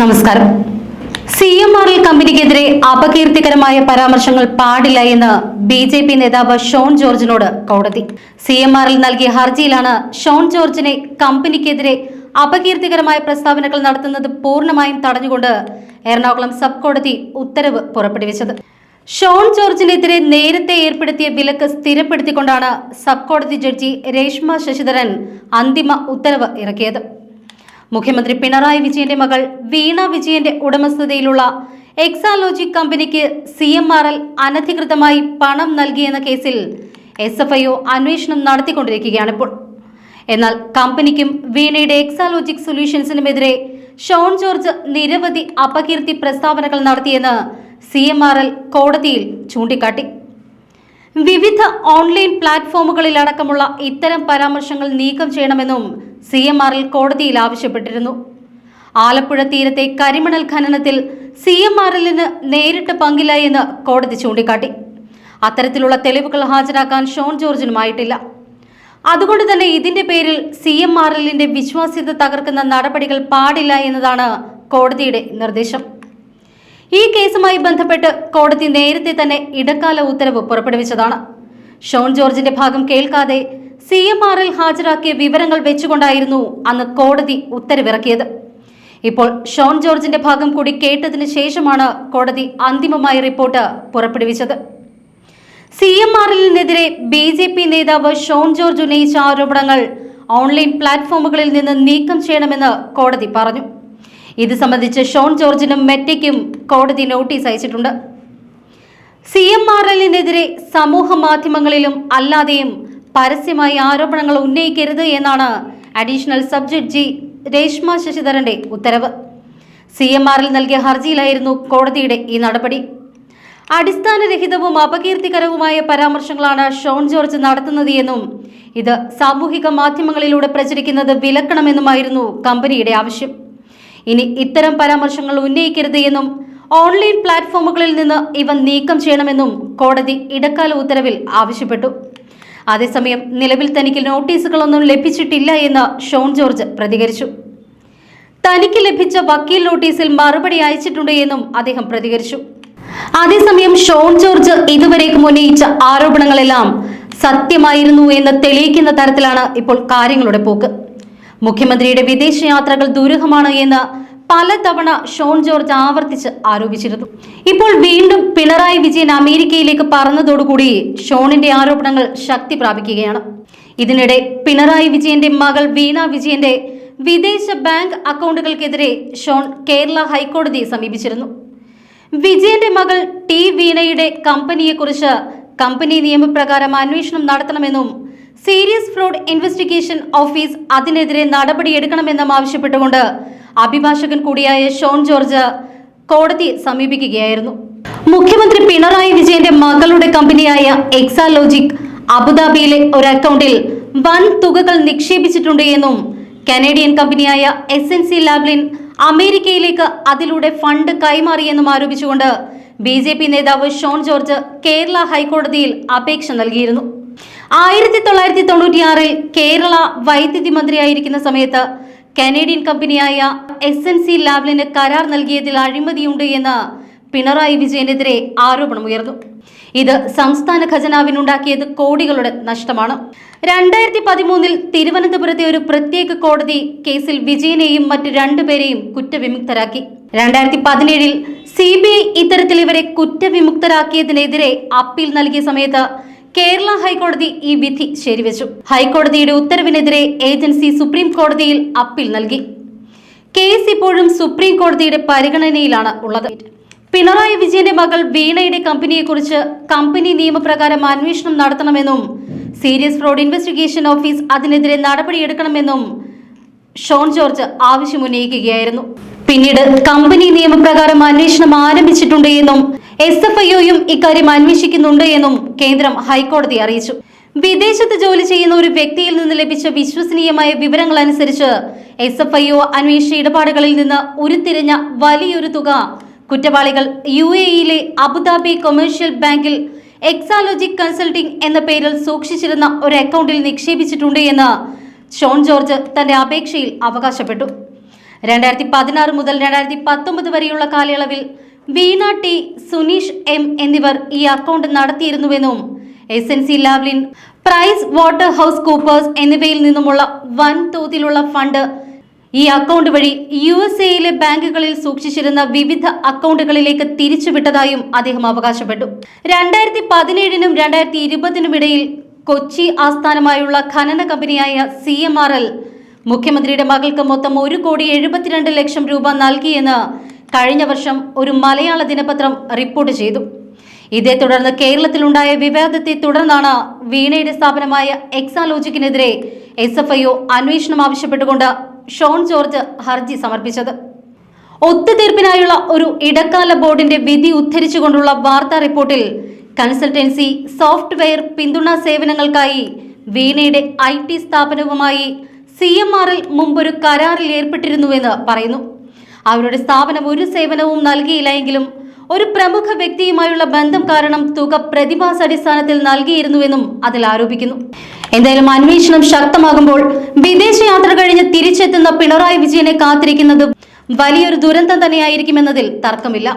നമസ്കാരം. C M R L കമ്പനിക്കെതിരെ അപകീർത്തികരമായ പരാമർശങ്ങൾ പാടില്ല എന്ന് ബി ജെ പി നേതാവ് ഷോൺ ജോർജിനോട് കോടതി. സി എം ആർ എൽ നൽകിയ ഹർജിയിലാണ് ഷോൺ ജോർജിനെ കമ്പനിക്കെതിരെ അപകീർത്തികരമായ പ്രസ്താവനകൾ നടത്തുന്നത് പൂർണമായും തടഞ്ഞുകൊണ്ട് എറണാകുളം സബ് കോടതി ഉത്തരവ് പുറപ്പെടുവിച്ചത്. ഷോൺ ജോർജിനെതിരെ നേരത്തെ ഏർപ്പെടുത്തിയ വിലക്ക് സ്ഥിരപ്പെടുത്തിക്കൊണ്ടാണ് സബ് കോടതി ജഡ്ജി രേഷ്മ ശശിധരൻ അന്തിമ ഉത്തരവ് ഇറക്കിയത്. മുഖ്യമന്ത്രി പിണറായി വിജയന്റെ മകൾ വീണ വിജയന്റെ ഉടമസ്ഥതയിലുള്ള എക്സാലോജിക് കമ്പനിക്ക് സി എം ആർ എൽ അനധികൃതമായി പണം നൽകിയെന്ന കേസിൽ എസ് എഫ് ഐ ഒ അന്വേഷണം നടത്തിക്കൊണ്ടിരിക്കുകയാണിപ്പോൾ എന്നാൽ കമ്പനിക്കും വീണയുടെ എക്സാലോജിക് സൊല്യൂഷൻസിനുമെതിരെ ഷോൺ ജോർജ് നിരവധി അപകീർത്തി പ്രസ്താവനകൾ നടത്തിയെന്ന് സി എം ആർ എൽ കോടതിയിൽ ചൂണ്ടിക്കാട്ടി. വിവിധ ഓൺലൈൻ പ്ലാറ്റ്ഫോമുകളിലടക്കമുള്ള ഇത്തരം പരാമർശങ്ങൾ നീക്കം ചെയ്യണമെന്നും സി എം ആറിൽ കോടതിയിൽ ആവശ്യപ്പെട്ടിരുന്നു. ആലപ്പുഴ തീരത്തെ കരിമണൽ ഖനനത്തിൽ സി എം ആറിൽ നിന്ന് നേരിട്ട് പങ്കില്ല എന്ന് കോടതി ചൂണ്ടിക്കാട്ടി. അത്തരത്തിലുള്ള തെളിവുകൾ ഹാജരാക്കാൻ ഷോൺ ജോർജിനുമായിട്ടില്ല. അതുകൊണ്ട് തന്നെ ഇതിന്റെ പേരിൽ സി എം ആർ എല്ലിന്റെ വിശ്വാസ്യത തകർക്കുന്ന നടപടികൾ പാടില്ല എന്നതാണ് കോടതിയുടെ നിർദ്ദേശം. ഈ കേസുമായി ബന്ധപ്പെട്ട് കോടതി നേരത്തെ തന്നെ ഇടക്കാല ഉത്തരവ് പുറപ്പെടുവിച്ചതാണ്. ഷോൺ ജോർജിന്റെ ഭാഗം കേൾക്കാതെ സി എം ആറിൽ ഹാജരാക്കിയ വിവരങ്ങൾ വെച്ചുകൊണ്ടായിരുന്നു അന്ന് കോടതി ഉത്തരവിറക്കിയത്. ഇപ്പോൾ ഷോൺ ജോർജിന്റെ ഭാഗം കൂടി കേട്ടതിന് ശേഷമാണ് കോടതി അന്തിമമായ റിപ്പോർട്ട് പുറപ്പെടുവിച്ചത്. സി എം ആറിനെതിരെ ബി ജെ പി നേതാവ് ഷോൺ ജോർജ് ഉന്നയിച്ച ആരോപണങ്ങൾ ഓൺലൈൻ പ്ലാറ്റ്ഫോമുകളിൽ നിന്ന് നീക്കം ചെയ്യണമെന്ന് കോടതി പറഞ്ഞു. ഇത് സംബന്ധിച്ച് ഷോൺ ജോർജിനും മെറ്റയ്ക്കും കോടതി നോട്ടീസ് അയച്ചിട്ടുണ്ട്. സി എം ആർ എല്ലിനെതിരെ സമൂഹ മാധ്യമങ്ങളിലും അല്ലാതെയും പരസ്യമായി ആരോപണങ്ങൾ ഉന്നയിക്കരുത് എന്നാണ് അഡീഷണൽ സബ് ജഡ്ജി രേഷ്മ ശശിധരന്റെ ഉത്തരവ്. സി എം ആറിൽ നൽകിയ ഹർജിയിലായിരുന്നു കോടതിയുടെ ഈ നടപടി. അടിസ്ഥാനരഹിതവും അപകീർത്തികരവുമായ പരാമർശങ്ങളാണ് ഷോൺ ജോർജ് നടത്തുന്നത് എന്നും ഇത് സാമൂഹിക മാധ്യമങ്ങളിലൂടെ പ്രചരിക്കുന്നത് വിലക്കണമെന്നുമായിരുന്നു കമ്പനിയുടെ ആവശ്യം. ഇനി ഇത്തരം പരാമർശങ്ങൾ ഉന്നയിക്കരുത് എന്നും ഓൺലൈൻ പ്ലാറ്റ്ഫോമുകളിൽ നിന്ന് ഇവ നീക്കം ചെയ്യണമെന്നും കോടതി ഇടക്കാല ഉത്തരവിൽ ആവശ്യപ്പെട്ടു. അതേസമയം നിലവിൽ തനിക്ക് നോട്ടീസുകളൊന്നും ലഭിച്ചിട്ടില്ല എന്ന് ഷോൺ ജോർജ് പ്രതികരിച്ചു. തനിക്ക് ലഭിച്ച വക്കീൽ നോട്ടീസിൽ മറുപടി അയച്ചിട്ടുണ്ട് എന്നും അദ്ദേഹം പ്രതികരിച്ചു. അതേസമയം ഷോൺ ജോർജ് ഇതുവരേക്കും ഉന്നയിച്ച ആരോപണങ്ങളെല്ലാം സത്യമായിരുന്നു എന്ന് തെളിയിക്കുന്ന തരത്തിലാണ് ഇപ്പോൾ കാര്യങ്ങളുടെ പോക്ക്. മുഖ്യമന്ത്രിയുടെ വിദേശയാത്രകൾ ദുരൂഹമാണ് എന്ന് പലതവണ ഷോൺ ജോർജ് ആവർത്തിച്ച് ആരോപിച്ചിരുന്നു. ഇപ്പോൾ വീണ്ടും പിണറായി വിജയൻ അമേരിക്കയിലേക്ക് പറന്നതോടുകൂടി ഷോണിന്റെ ആരോപണങ്ങൾ ശക്തി പ്രാപിക്കുകയാണ്. ഇതിനിടെ പിണറായി വിജയന്റെ മകൾ വീണ വിജയന്റെ വിദേശ ബാങ്ക് അക്കൗണ്ടുകൾക്കെതിരെ ഷോൺ കേരള ഹൈക്കോടതിയെ സമീപിച്ചിരുന്നു. വിജയന്റെ മകൾ ടി വീണയുടെ കമ്പനിയെക്കുറിച്ച് കമ്പനി നിയമപ്രകാരം അന്വേഷണം നടത്തണമെന്നും സീരിയസ് ഫ്രോഡ് ഇൻവെസ്റ്റിഗേഷൻ ഓഫീസ് അതിനെതിരെ നടപടിയെടുക്കണമെന്നും ആവശ്യപ്പെട്ടുകൊണ്ട് അഭിഭാഷകൻ കൂടിയായ ഷോൺ ജോർജ് കോടതി സമീപിക്കുകയായിരുന്നു. മുഖ്യമന്ത്രി പിണറായി വിജയന്റെ മകളുടെ കമ്പനിയായ എക്സാലോജിക് അബുദാബിയിലെ ഒരു അക്കൗണ്ടിൽ വൻ തുകകൾ നിക്ഷേപിച്ചിട്ടുണ്ട് എന്നും കനേഡിയൻ കമ്പനിയായ എസ് എൻ സി ലാബ്ലിൻ അമേരിക്കയിലേക്ക് അതിലൂടെ ഫണ്ട് കൈമാറിയെന്നും ആരോപിച്ചുകൊണ്ട് ബി ജെ പി നേതാവ് ഷോൺ ജോർജ് കേരള ഹൈക്കോടതിയിൽ അപേക്ഷ നൽകിയിരുന്നു. ആയിരത്തി തൊള്ളായിരത്തി തൊണ്ണൂറ്റിയാറിൽ കേരള വൈദ്യുതി മന്ത്രിയായിരിക്കുന്ന സമയത്ത് കനേഡിയൻ കമ്പനിയായ എസ് എൻ സി ലാബ്ലിന് കരാർ നൽകിയതിൽ അഴിമതിയുണ്ട് എന്ന് പിണറായി വിജയനെതിരെ ആരോപണമുയർന്നു ഇത് സംസ്ഥാന ഖജനാവിനുണ്ടാക്കിയത് കോടികളുടെ നഷ്ടമാണ്. രണ്ടായിരത്തി പതിമൂന്നിൽ തിരുവനന്തപുരത്തെ ഒരു പ്രത്യേക കോടതി കേസിൽ വിജയനെയും മറ്റ് രണ്ടുപേരെയും കുറ്റവിമുക്തരാക്കി. രണ്ടായിരത്തി പതിനേഴിൽ സി ബി ഐ ഇത്തരത്തിൽ ഇവരെ കുറ്റവിമുക്തരാക്കിയതിനെതിരെ അപ്പീൽ നൽകിയ സമയത്ത് കേരള ഹൈക്കോടതി ഈ വിധി ശരിവച്ചു. ഹൈക്കോടതിയുടെ ഉത്തരവിനെതിരെ ഏജൻസി സുപ്രീം കോടതിയിൽ അപ്പീൽ നൽകി. കേസ് ഇപ്പോഴും സുപ്രീം കോടതിയുടെ പരിഗണനയിലാണ് ഉള്ളത്. പിണറായി വിജയന്റെ മകൾ വീണയുടെ കമ്പനിയെക്കുറിച്ച് കമ്പനി നിയമപ്രകാരം അന്വേഷണം നടത്തണമെന്നും സീരിയസ് ഫ്രോഡ് ഇൻവെസ്റ്റിഗേഷൻ ഓഫീസ് അതിനെതിരെ നടപടിയെടുക്കണമെന്നും ഷോൺ ജോർജ് ആവശ്യമുന്നയിക്കുകയായിരുന്നു. പിന്നീട് കമ്പനി നിയമപ്രകാരം അന്വേഷണം ആരംഭിച്ചിട്ടുണ്ട് എന്നും എസ് എഫ് ഐഒയും ഇക്കാര്യം അന്വേഷിക്കുന്നുണ്ട് എന്നും കേന്ദ്രം ഹൈക്കോടതി അറിയിച്ചു. വിദേശത്ത് ജോലി ചെയ്യുന്ന ഒരു വ്യക്തിയിൽ നിന്ന് ലഭിച്ച വിശ്വസനീയമായ വിവരങ്ങൾ അനുസരിച്ച് എസ് എഫ് ഐ ഒ അന്വേഷണ ഇടപാടുകളിൽ നിന്ന് ഉരുത്തിരിഞ്ഞ വലിയൊരു തുക കുറ്റവാളികൾ യു എ ഇയിലെ അബുദാബി കൊമേഴ്ഷ്യൽ ബാങ്കിൽ എക്സാലോജിക് കൺസൾട്ടിംഗ് എന്ന പേരിൽ സൂക്ഷിച്ചിരുന്ന ഒരു അക്കൗണ്ടിൽ നിക്ഷേപിച്ചിട്ടുണ്ട് എന്ന് ഷോൺ ജോർജ് തന്റെ അപേക്ഷയിൽ അവകാശപ്പെട്ടു. രണ്ടായിരത്തി പതിനാറ് മുതൽ രണ്ടായിരത്തി പത്തൊമ്പത് വരെയുള്ള കാലയളവിൽ വീണ ടി സുനീഷ് എം എന്നിവർ ഈ account നടത്തിയിരുന്നുവെന്നും S N C Lavalin Pricewaterhouse Coopers എന്നിവയിൽ നിന്നുമുള്ള വൻ തോതിലുള്ള ഫണ്ട് ഈ അക്കൗണ്ട് വഴി യു എസ് എയിലെ ബാങ്കുകളിൽ സൂക്ഷിച്ചിരുന്ന വിവിധ അക്കൗണ്ടുകളിലേക്ക് തിരിച്ചുവിട്ടതായും അദ്ദേഹം അവകാശപ്പെട്ടു. രണ്ടായിരത്തി പതിനേഴിനും രണ്ടായിരത്തി ഇരുപതിനും ഇടയിൽ കൊച്ചി ആസ്ഥാനമായുള്ള ഖനന കമ്പനിയായ സി എം ആർ എൽ മുഖ്യമന്ത്രിയുടെ മകൾക്ക് മൊത്തം ഒരു കോടി എഴുപത്തിരണ്ട് ലക്ഷം രൂപ നൽകിയെന്ന് കഴിഞ്ഞ വർഷം ഒരു മലയാള ദിനപത്രം റിപ്പോർട്ട് ചെയ്തു. ഇതേ തുടർന്ന് കേരളത്തിലുണ്ടായ വിവാദത്തെ തുടർന്നാണ് വീണയുടെ സ്ഥാപനമായ എക്സാലോജിക്കിനെതിരെ എസ് എഫ് ഐ ഒ അന്വേഷണം ആവശ്യപ്പെട്ടുകൊണ്ട് ഷോൺ ജോർജ് ഹർജി സമർപ്പിച്ചത്. ഒത്തുതീർപ്പിനായുള്ള ഒരു ഇടക്കാല ബോർഡിന്റെ വിധി ഉദ്ധരിച്ചുകൊണ്ടുള്ള വാർത്താ റിപ്പോർട്ടിൽ കൺസൾട്ടൻസി സോഫ്റ്റ്വെയർ പിന്തുണാ സേവനങ്ങൾക്കായി വീണയുടെ ഐ ടി സ്ഥാപനവുമായി സി എം ആറിൽ മുമ്പൊരു കരാറിൽ ഏർപ്പെട്ടിരുന്നുവെന്ന് പറയുന്നു. അവരുടെ സ്ഥാപനം ഒരു സേവനവും നൽകിയില്ല എങ്കിലും ഒരു പ്രമുഖ വ്യക്തിയുമായുള്ള ബന്ധം കാരണം തുക പ്രതിമാസാടിസ്ഥാനത്തിൽ നൽകിയിരുന്നുവെന്നും അതിൽ ആരോപിക്കുന്നു. എന്തായാലും അന്വേഷണം ശക്തമാകുമ്പോൾ വിദേശയാത്ര കഴിഞ്ഞ് തിരിച്ചെത്തുന്ന പിണറായി വിജയനെ കാത്തിരിക്കുന്നത് വലിയൊരു ദുരന്തം തന്നെയായിരിക്കുമെന്നതിൽ തർക്കമില്ല.